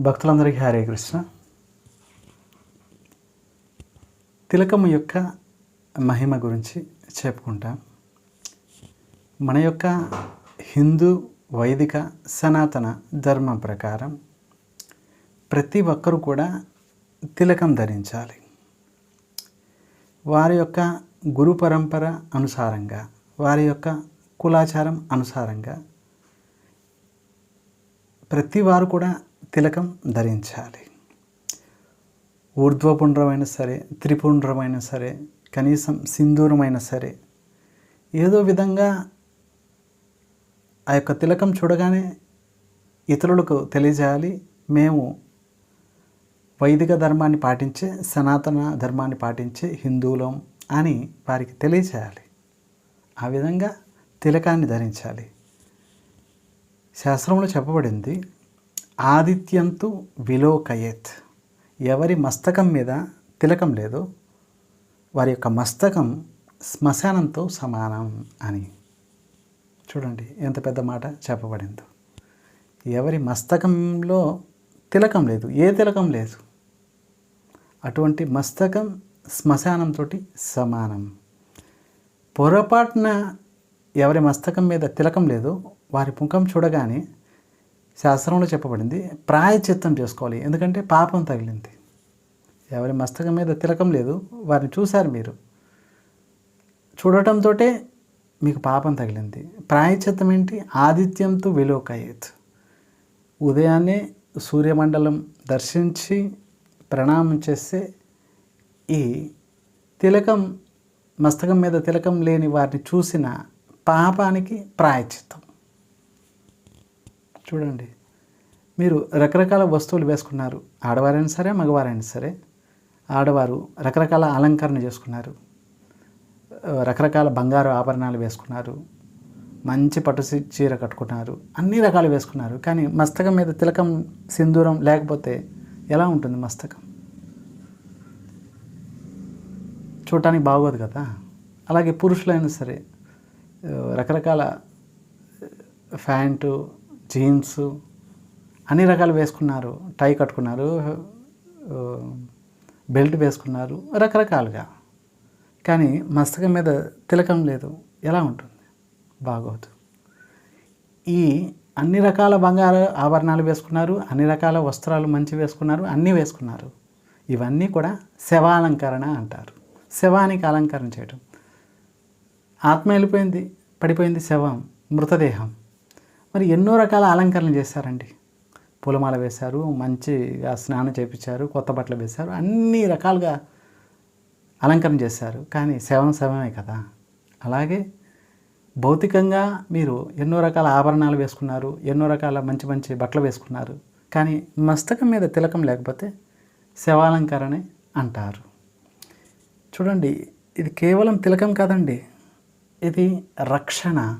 భక్తులందరికీ హరే కృష్ణ. తిలకము యొక్క మహిమ గురించి చెప్పుకుంటాం. మన యొక్క హిందూ వైదిక సనాతన ధర్మం ప్రకారం ప్రతి ఒక్కరూ కూడా తిలకం ధరించాలి. వారి యొక్క గురు పరంపర అనుసారంగా వారి యొక్క కులాచారం అనుసారంగా ప్రతి వారు కూడా తిలకం ధరించాలి. ఊర్ధ్వపుండ్రమైనా సరే త్రిపుండ్రమైనా సరే కనీసం సింధూరమైనా సరే ఏదో విధంగా ఆ యొక్క తిలకం చూడగానే ఇతరులకు తెలియజేయాలి. మేము వైదిక ధర్మాన్ని పాటించే సనాతన ధర్మాన్ని పాటించే హిందువులం అని వారికి తెలియజేయాలి. ఆ విధంగా తిలకాన్ని ధరించాలి. శాస్త్రంలో చెప్పబడింది ఆదిత్యంతు విలోకయేత్. ఎవరి మస్తకం మీద తిలకం లేదో వారి యొక్క మస్తకం శ్మశానంతో సమానం అని. చూడండి ఎంత పెద్ద మాట చెప్పబడిందో. ఎవరి మస్తకంలో తిలకం లేదు ఏ తిలకం లేదు. అటువంటి మస్తకం శ్మశానంతో సమానం. పొరపాటున ఎవరి మస్తకం మీద తిలకం లేదు వారి ముఖం చూడగానే శాస్త్రంలో చెప్పబడింది ప్రాయచిత్తం చేసుకోవాలి. ఎందుకంటే పాపం తగిలింది. ఎవరి మస్తకం మీద తిలకం లేదు. వారిని చూశారు మీరు. చూడటంతో మీకు పాపం తగిలింది. ప్రాయచిత్తం ఏంటి? ఆదిత్యంతో విలోకయేత్. ఉదయాన్నే సూర్యమండలం దర్శించి ప్రణామం చేస్తే ఈ తిలకం మస్తకం మీద తిలకం లేని వారిని చూసిన పాపానికి ప్రాయచిత్తం చూడండి. మీరు రకరకాల వస్తువులు వేసుకున్నారు. ఆడవారైనా సరే మగవారైనా సరే ఆడవారు రకరకాల అలంకరణ చేసుకున్నారు. రకరకాల బంగారు ఆభరణాలు వేసుకున్నారు. మంచి పట్టు చీర కట్టుకున్నారు. అన్ని రకాలు వేసుకున్నారు. కానీ మస్తకం మీద తిలకం సింధూరం లేకపోతే ఎలా ఉంటుంది మస్తకం? చూడటానికి బాగోదు కదా. అలాగే పురుషులైనా సరే రకరకాల ప్యాంటు జీన్స్ అన్ని రకాలు వేసుకున్నారు టై కట్టుకున్నారు బెల్ట్ వేసుకున్నారు రకరకాలుగా. కానీ మస్తకం మీద తిలకం లేదు. ఎలా ఉంటుంది? బాగోదు. ఈ అన్ని రకాల బంగారు ఆభరణాలు వేసుకున్నారు అన్ని రకాల వస్త్రాలు మంచి వేసుకున్నారు అన్నీ వేసుకున్నారు. ఇవన్నీ కూడా శవాలంకరణ అంటారు. శవానికి అలంకరణ చేయడం ఆత్మ వెళ్ళిపోయింది పడిపోయింది శవం మృతదేహం. మరి ఎన్నో రకాల అలంకరణలు చేశారండి పూలమాల వేశారు మంచిగా స్నానం చేపించారు కొత్త బట్టలు వేశారు అన్ని రకాలుగా అలంకరణ చేశారు. కానీ శవం శవమే కదా. అలాగే భౌతికంగా మీరు ఎన్నో రకాల ఆభరణాలు వేసుకున్నారు ఎన్నో రకాల మంచి మంచి బట్టలు వేసుకున్నారు. కానీ మస్తకం మీద తిలకం లేకపోతే శవాలంకరణే అంటారు. చూడండి ఇది కేవలం తిలకం కాదండి ఇది రక్షణ.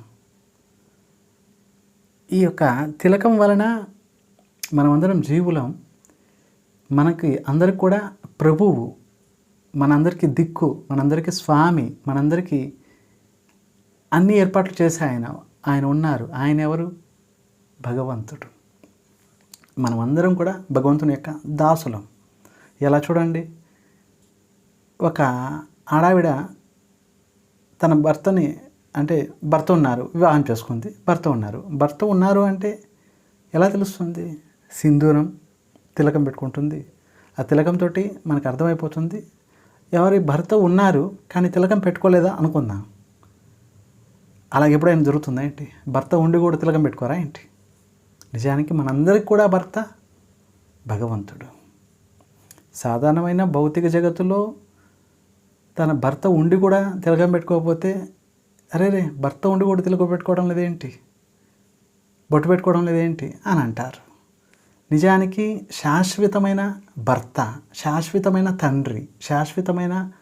ఈ యొక్క తిలకం వలన మనమందరం జీవులం. మనకి అందరికి కూడా ప్రభువు మనందరికీ దిక్కు మనందరికీ స్వామి మనందరికీ అన్ని ఏర్పాట్లు చేసే ఆయన ఆయన ఉన్నారు. ఆయన ఎవరు? భగవంతుడు. మనమందరం కూడా భగవంతుని యొక్క దాసులం. ఎలా చూడండి? ఒక ఆడావిడ తన భర్తని అంటే భర్త ఉన్నారు వివాహం చేసుకుంది భర్త ఉన్నారు. భర్త ఉన్నారు అంటే ఎలా తెలుస్తుంది? సింధూరం తిలకం పెట్టుకుంటుంది. ఆ తిలకంతో మనకు అర్థమైపోతుంది ఎవరి భర్త ఉన్నారు కానీ తిలకం పెట్టుకోలేదా అనుకుందాం. అలాగే ఎప్పుడైనా జరుగుతుందా ఏంటి? భర్త ఉండి కూడా తిలకం పెట్టుకోరా ఏంటి? నిజానికి మనందరికి కూడా భర్త భగవంతుడు. సాధారణమైన భౌతిక జగత్తులో తన భర్త ఉండి కూడా తిలకం పెట్టుకోకపోతే అరే రే భర్త ఉండి కూడా తెలుగు పెట్టుకోవడం లేదేంటి? బొట్టు పెట్టుకోవడం లేదేంటి? అని అంటారు. నిజానికి శాశ్వతమైన భర్త శాశ్వతమైన తండ్రి శాశ్వతమైన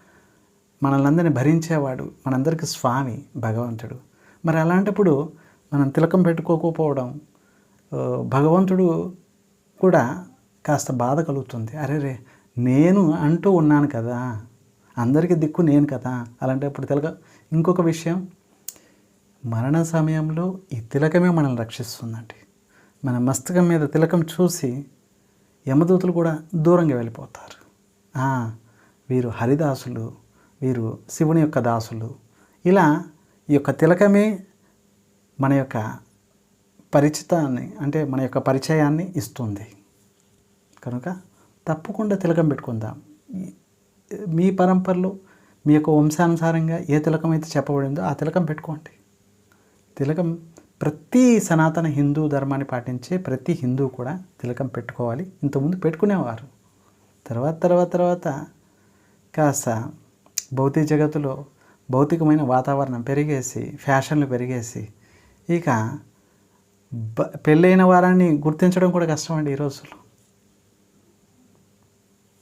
మనల్ని భరించేవాడు మనందరికీ స్వామి భగవంతుడు. మరి అలాంటప్పుడు మనం తిలకం పెట్టుకోకపోవడం భగవంతుడు కూడా కాస్త బాధ కలుగుతుంది. అరే రే నేను అంటూ ఉన్నాను కదా అందరికీ దిక్కు నేను కదా అలాంటప్పుడు తిలక ఇంకొక విషయం మరణ సమయంలో ఈ తిలకమే మనల్ని రక్షిస్తుందండి. మన మస్తకం మీద తిలకం చూసి యమదూతలు కూడా దూరంగా వెళ్ళిపోతారు. వీరు హరిదాసులు వీరు శివుని యొక్క దాసులు. ఇలా ఈ యొక్క తిలకమే మన యొక్క పరిచితాన్ని అంటే మన యొక్క పరిచయాన్ని ఇస్తుంది. కనుక తప్పకుండా తిలకం పెట్టుకుందాం. మీ పరంపరలో మీ యొక్క వంశానుసారంగా ఏ తిలకం అయితే చెప్పబడిందో ఆ తిలకం పెట్టుకోండి. తిలకం ప్రతి సనాతన హిందూ ధర్మాన్ని పాటించే ప్రతి హిందూ కూడా తిలకం పెట్టుకోవాలి. ఇంతకుముందు పెట్టుకునేవారు. తర్వాత తర్వాత తర్వాత కాస్త భౌతిక జగత్తులో భౌతికమైన వాతావరణం పెరిగేసి ఫ్యాషన్లు పెరిగేసి ఇక బ పెళ్ళైన వారాన్ని గుర్తించడం కూడా కష్టం అండి ఈ రోజుల్లో.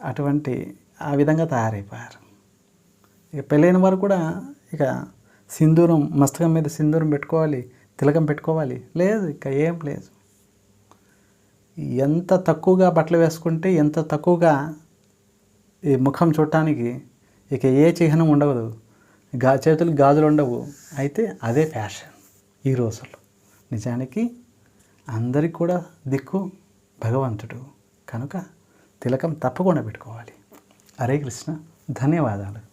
అటువంటి ఆ విధంగా తయారైపోయారు. ఇక పెళ్ళైన వారు కూడా ఇక సింధూరం మస్తకం మీద సింధూరం పెట్టుకోవాలి తిలకం పెట్టుకోవాలి. లేదు ఇక ఏం లేదు. ఎంత తక్కువగా బట్టలు వేసుకుంటే ఎంత తక్కువగా ఈ ముఖం చూడటానికి ఇక ఏ చిహ్నం ఉండదు గా చేతులు గాజులు ఉండవు. అయితే అదే ఫ్యాషన్ ఈ రోజుల్లో. నిజానికి అందరికి కూడా దిక్కు భగవంతుడు. కనుక తిలకం తప్పకుండా పెట్టుకోవాలి. హరే కృష్ణ. ధన్యవాదాలు.